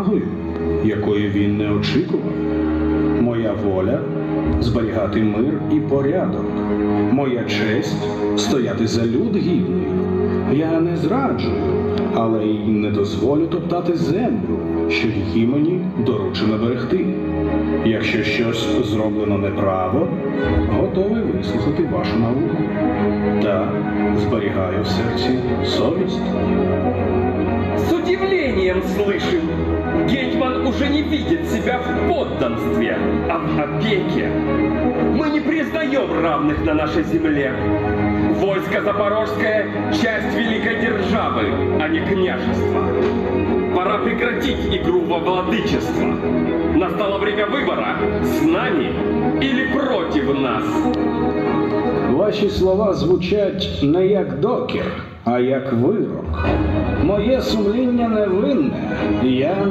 перевагою, якої він не очікував. Моя воля зберігати мир і порядок. Моя честь стояти за люд гідний. Я не зраджую, але й не дозволю топтати землю, що її мені доручено берегти. Якщо щось зроблено неправо, готовий вислухати вашу науку. Та зберігаю в серці совість. С удивлением слышим, себя в подданстве, а в опеке. Мы не признаем равных на нашей земле. Войско Запорожское – часть великой державы, а не княжество. Пора прекратить игру во владычество. Настало время выбора – с нами или против нас. Ваші слова звучать не як докір, а як вирок. Моє сумління невинне. Я